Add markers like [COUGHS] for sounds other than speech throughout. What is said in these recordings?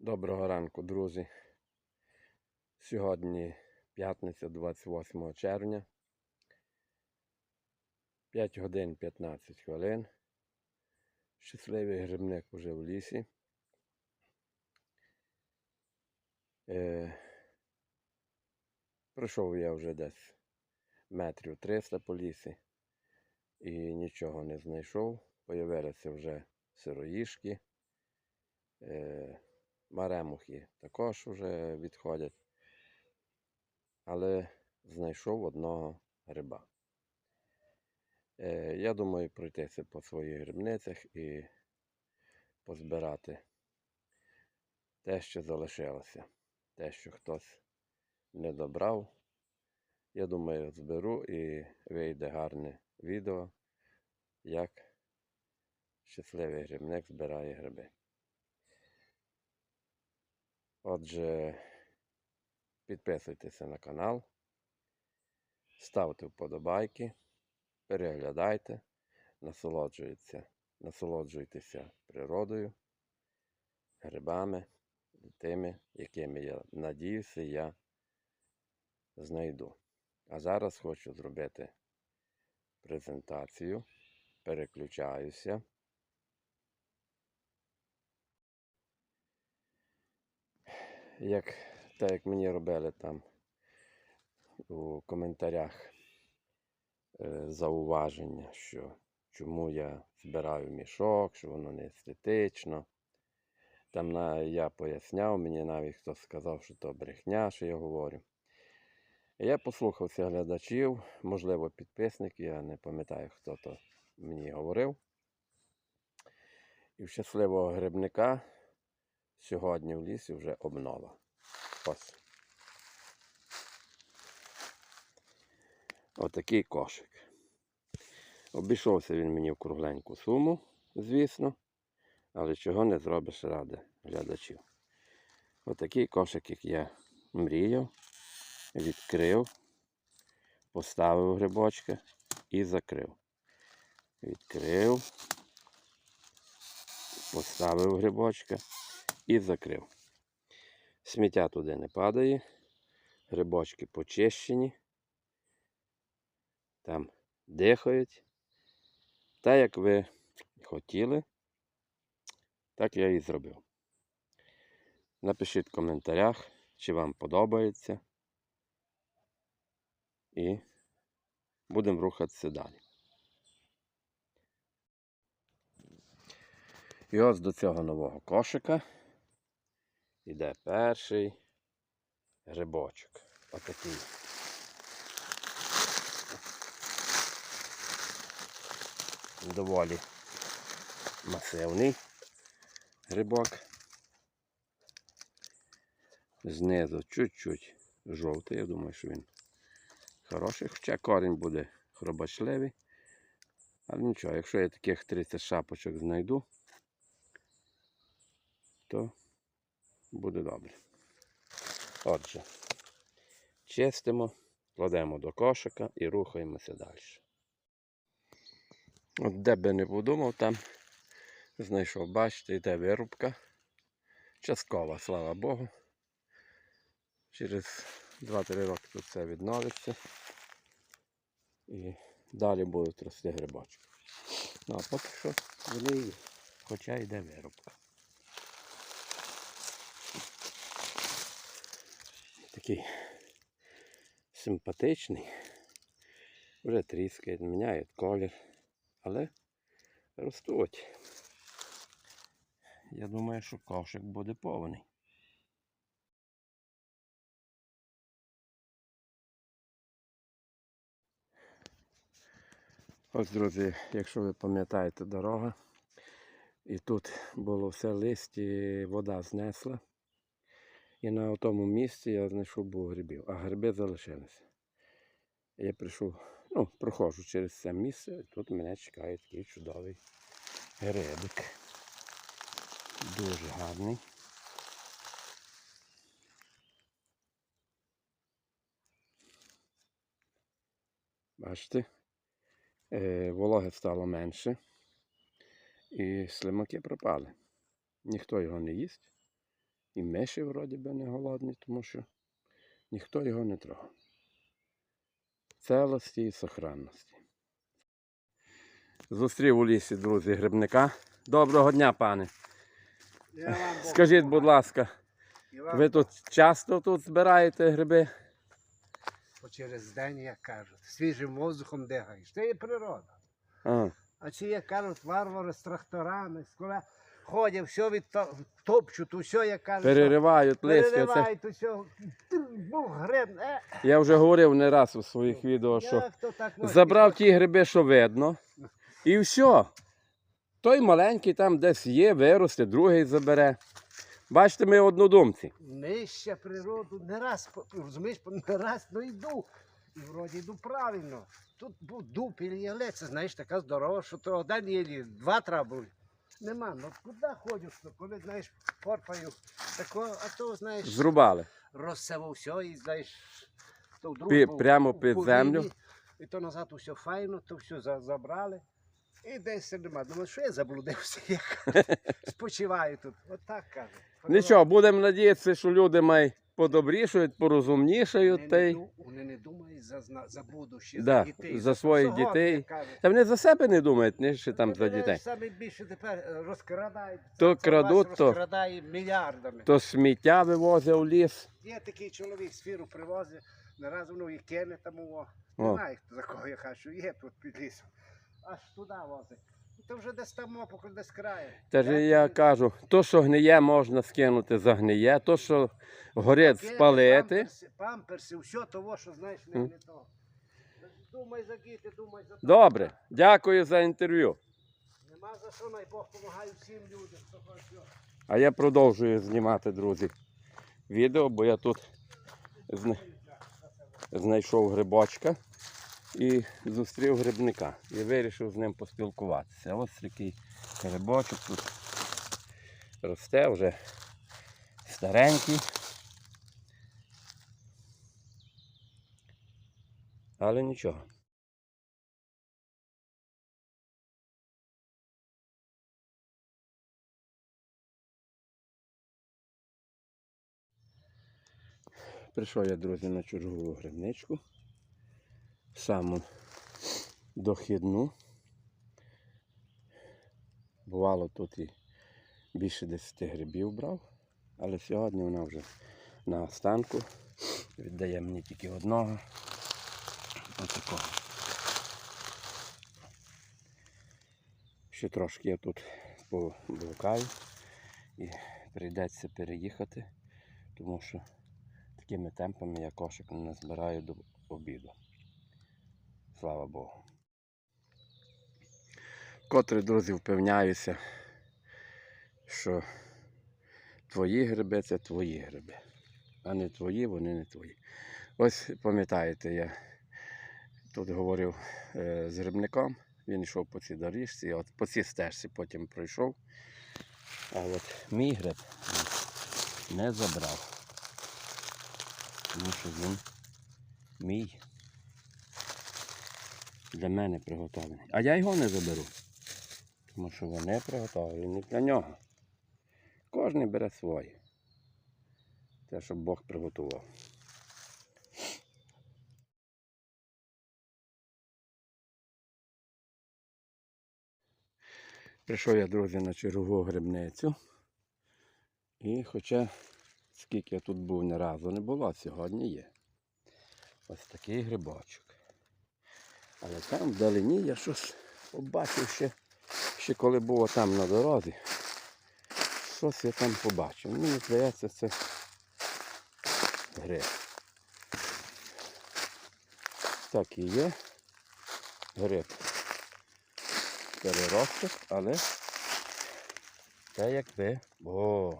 Доброго ранку, друзі. Сьогодні п'ятниця 28 червня. 5 годин 15 хвилин. Щасливий грибник уже в лісі. Е, пройшов я вже десь метрів 300 по лісі і нічого не знайшов. Появилися вже сироїшки. Е, Маремухи також вже відходять. Але знайшов одного гриба. Е, я думаю пройтися по своїх грибницях і позбирати те, що залишилося. Те, що хтось не добрав. Я думаю, зберу і вийде гарне відео, як щасливий грибник збирає гриби. Отже, підписуйтеся на канал, ставте вподобайки, переглядайте, насолоджуйтеся, насолоджуйтеся природою, грибами, тими, якими я надіюся, я знайду. А зараз хочу зробити презентацію. Переключаюся. Як так як мені робили там у коментарях е, зауваження, що чому я збираю мішок, що воно не естетично. Там на, я поясняв, мені навіть хтось сказав, що то брехня, що я говорю. Я послухався глядачів, можливо, підписників, я не пам'ятаю, хто то мені говорив. І в щасливого грибника Сьогодні в лісі вже обнова. Ось. Отакий кошик. Обійшовся він мені в кругленьку суму, звісно, але чого не зробиш ради глядачів. Отакий кошик, як я мріяв, відкрив, поставив грибочка і закрив. Відкрив, поставив грибочка і закрив. Сміття туди не падає, грибочки почищені, там дихають. Та як ви хотіли, так я і зробив. Напишіть в коментарях, чи вам подобається. І будемо рухатися далі. І ось до цього нового кошика Іде перший грибочок. Отакий. Доволі масивний грибок. Знизу чуть-чуть жовтий, я думаю, що він хороший, хоча корінь буде хробачливий. Але нічого, якщо я таких 30 шапочок знайду, то буде добре. Отже, чистимо, кладемо до кошика і рухаємося далі. От де би не подумав, там знайшов, бачите, йде вирубка. Часткова, слава Богу. Через 2-3 роки тут все відновиться. І далі будуть рости грибочки. Ну а поки що вони хоча йде вирубка. Такий симпатичний. Вже тріскає, міняють колір. Але ростуть. Я думаю, що кошик буде повний. Ось, друзі, якщо ви пам'ятаєте дорога, і тут було все листі, вода знесла. І на тому місці я знайшов був грибів, а гриби залишилися. Я прийшов, ну, проходжу через це місце, і тут мене чекає такий чудовий грибик. Дуже гарний. Бачите, е, вологи стало менше і слимаки пропали. Ніхто його не їсть І миші вроді би не голодні, тому що ніхто його не трогав. Целості і сохранності. Зустрів у лісі, друзі, грибника. Доброго дня, пане. Скажіть, будь ласка, ви тут часто тут збираєте гриби? по через день, як кажуть, свіжим воздухом дигаєш. Це є природа. А, А чи як кажуть, варвари з тракторами, з коли ходять, все відтопчуть, усе, як кажуть, переривають листя. Це... переривають, усе, був гриб, е, Я вже говорив не раз у своїх відео, що забрав ті гриби, що видно, і все. Той маленький там десь є, виросте, другий забере. Бачите, ми однодумці. Нижче природу, не раз, розумієш, не раз ну йду. І вроді йду правильно. Тут був дуб і яле, знаєш, така здорова, що то один єлі, два треба було. Нема, ну куди ходиш, то коли, знаєш, порпаю, тако, а то, знаєш, Зрубали. розсевав все і, знаєш, то вдруг Пі- прямо під землю? І то назад усе файно, то все за- забрали. І десь нема. Думаю, що я заблудився, як [LAUGHS] спочиваю тут. От так каже. Нічого, будемо надіятися, що люди май подобрішають, порозумнішають. Вони Та не, й... ду- вони не думають за, зна- за будущее, Да, за дітей. за своїх всього, дітей. як кажуть. Та вони за себе не думають, не ще там за дітей. Саме більше тепер е, розкрадають. То Це- це крадуть, вас то- розкрадає мільярдами. То сміття вивозить у ліс. Є такий чоловік з фіру привозить, не разу воно і кине там. О. Немає хто за кого я кажу, є тут під лісом. Аж туди возить. То вже десь там опукль, десь крає. Та ж я кажу, то, що гниє, можна скинути, загниє, то, що горить, Пакети, спалити. Памперси, памперси, все того, що знаєш, не, не то. Думай за діти, думай за то. Добре, дякую за інтерв'ю. Нема за що, най Бог допомагає всім людям, хто хоче. А я продовжую знімати, друзі, відео, бо я тут зна- знайшов грибочка і зустрів грибника. І вирішив з ним поспілкуватися. Ось такий грибочок тут росте вже старенький. Але нічого. Прийшов я, друзі, на чергову грибничку. Саму дохідну. Бувало тут і більше 10 грибів брав, але сьогодні вона вже на останку. Віддає мені тільки одного. Отакого. Ще трошки я тут поблукаю і прийдеться переїхати, тому що такими темпами я кошик не назбираю до обіду. Слава Богу. Котре, друзі, впевняюся, що твої гриби це твої гриби, а не твої, вони не твої. Ось пам'ятаєте, я тут говорив е, з грибником, він йшов по цій доріжці, от по цій стежці потім пройшов. А от мій гриб не забрав тому що він мій. Для мене приготовлений. А я його не заберу. Тому що вони приготовлені для нього. Кожен бере своє. Те, що Бог приготував. Прийшов я, друзі, на чергову грибницю. І хоча скільки я тут був ні разу не було, сьогодні є. Ось такий грибочок. Але там вдалині я щось побачив ще, ще коли було там на дорозі. Щось я там побачив. Мені здається, це гриб. Так і є. Гриб. Переросток, але те якби. О!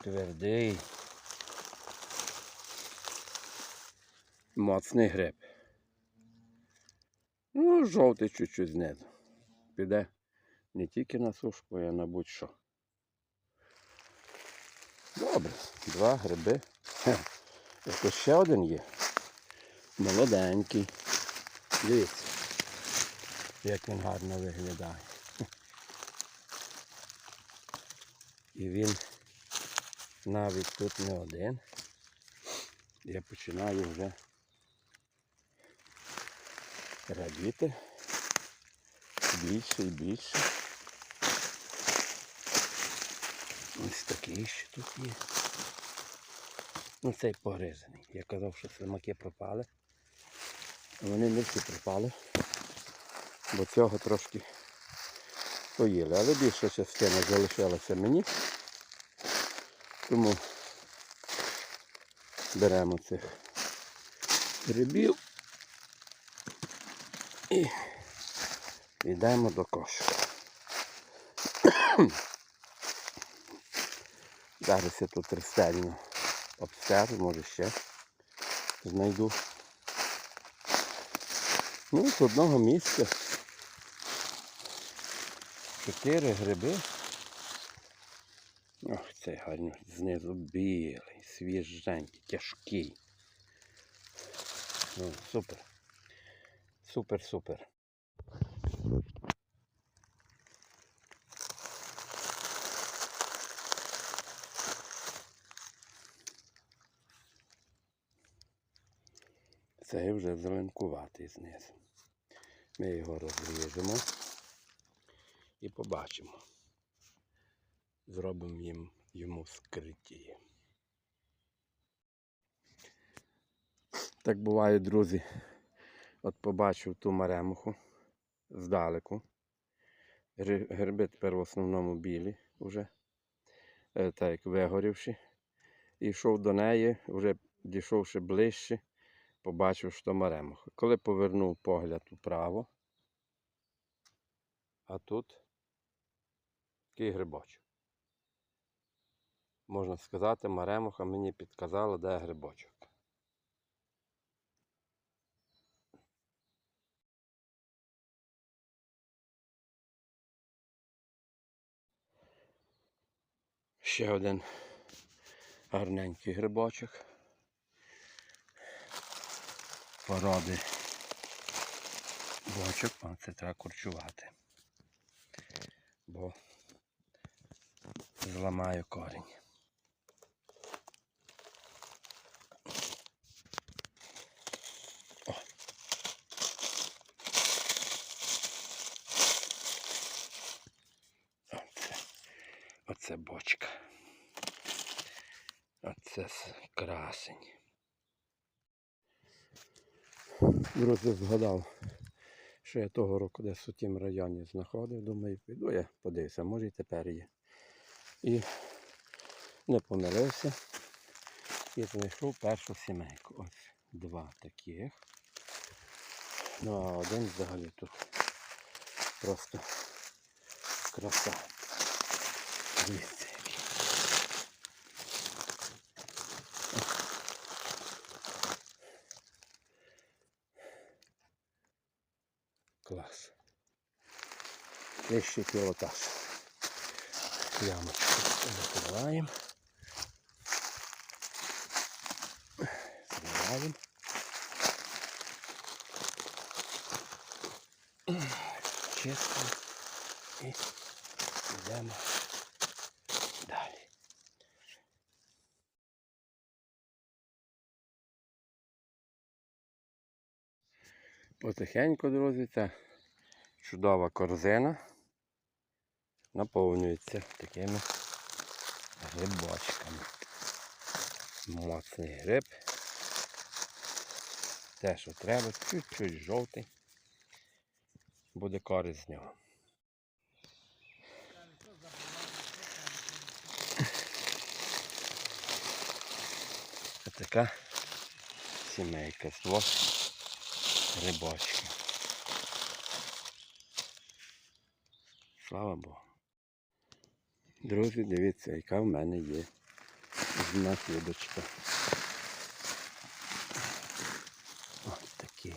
Твердий. Моцний гриб. Ну, жовтий чуть-чуть знизу. Піде не тільки на сушку, а на будь-що. Добре, два гриби. Ось ще один є. Молоденький. Дивіться, як він гарно виглядає. І він навіть тут не один. Я починаю вже радіти більше і більше. Ось такий ще тут є. Ну цей погризаний. Я казав, що слимаки пропали. Вони не всі пропали, бо цього трошки поїли. Але більша частина залишилася мені. Тому беремо цих грибів і йдемо до кошика. [COUGHS] Зараз я тут ретельно обстежу, може ще знайду. Ну, з одного місця чотири гриби. Ох, цей гарно знизу білий, свіженький, тяжкий. Ну, супер. Супер, супер. Цей вже зеленкуватий знизу. Ми його розріжемо і побачимо. Зробимо їм йому скриті. Так буває, друзі. От побачив ту маремуху здалеку. Гри- Гриби тепер в основному білі вже, е, так як вигорівши. І йшов до неї, вже дійшовши ближче, побачив, що маремуха. Коли повернув погляд вправо, а тут такий грибочок. Можна сказати, маремуха мені підказала, де грибочок. Ще один гарненький грибочок. Породи бочок, а це треба корчувати. Бо зламаю корінь. Бочка. Оце с- красень. Друзі, згадав, що я того року десь у тім районі знаходив. Думаю, піду я подивився, може і тепер є. І не помилився. І знайшов першу сімейку. Ось два таких. Ну а один взагалі тут просто краса. Дивіться. Вищий пілотаж. Ямочку закриваємо. Закриваємо. Чисто. І йдемо далі. Потихеньку, друзі, ця чудова корзина наповнюється такими грибочками. Моцний гриб. Те, що треба, чуть-чуть жовтий. Буде користь з нього. Така сімейка з двох грибочків. Слава Богу. Друзі, дивіться, яка в мене є знахідочка. Ось такий.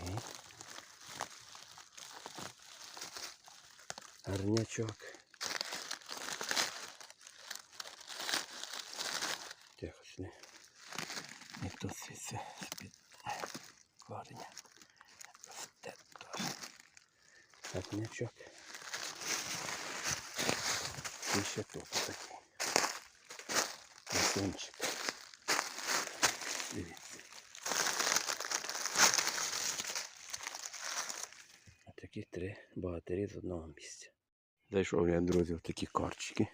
Гарнячок. Якось не. Не тут світься з-під кореня. Гарнячок. І ще тут такий. Красунчик. Дивіться. Такі три богатирі з одного місця. Зайшов я, друзі, в такі корчики.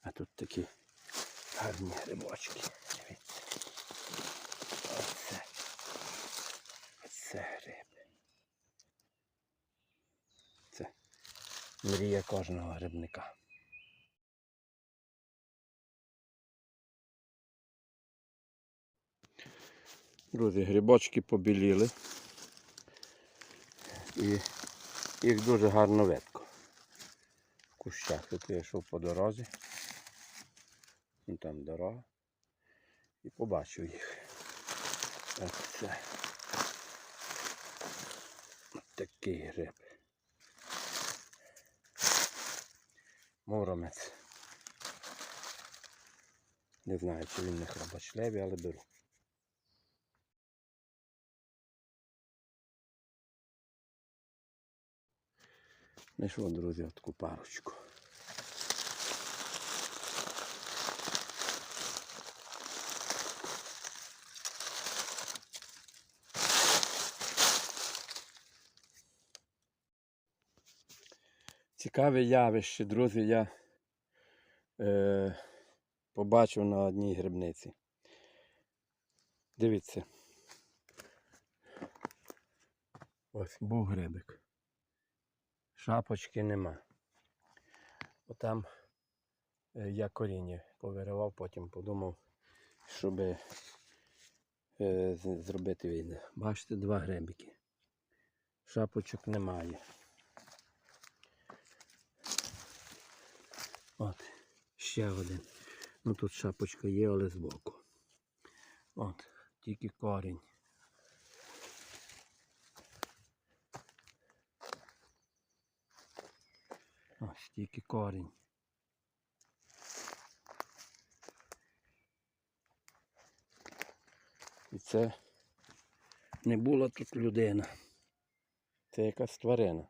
А тут такі гарні грибочки. Дивіться. Оце. Оце гриби. Це мрія кожного грибника. Друзі, грибочки побіліли. І їх дуже гарно видко. В кущах. Тут я йшов по дорозі. Ну, там дорога. І побачив їх. Оце. Ось такий гриб. Муромець. Не знаю, чи він не храбачлевий, але беру. Знайшов, друзі, таку парочку. Цікаве явище, друзі, я е, побачив на одній грибниці. Дивіться. Ось був грибик. Шапочки нема. Отам е, я коріння повиривав, потім подумав, щоб е, зробити відео. Бачите, два грибики. Шапочок немає. От, ще один. Ну тут шапочка є, але збоку. От, тільки корінь. Ось тільки корінь. І це не була тут людина. Це якась тварина.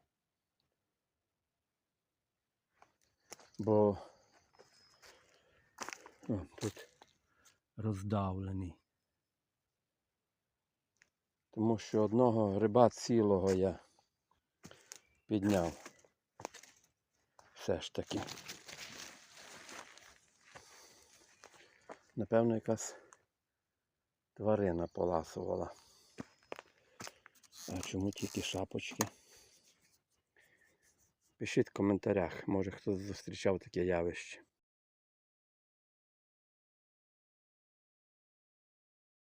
Бо о, тут роздавлений. Тому що одного гриба цілого я підняв. Все ж таки. Напевно, якась тварина поласувала. А чому тільки шапочки? Пишіть в коментарях, може хтось зустрічав таке явище.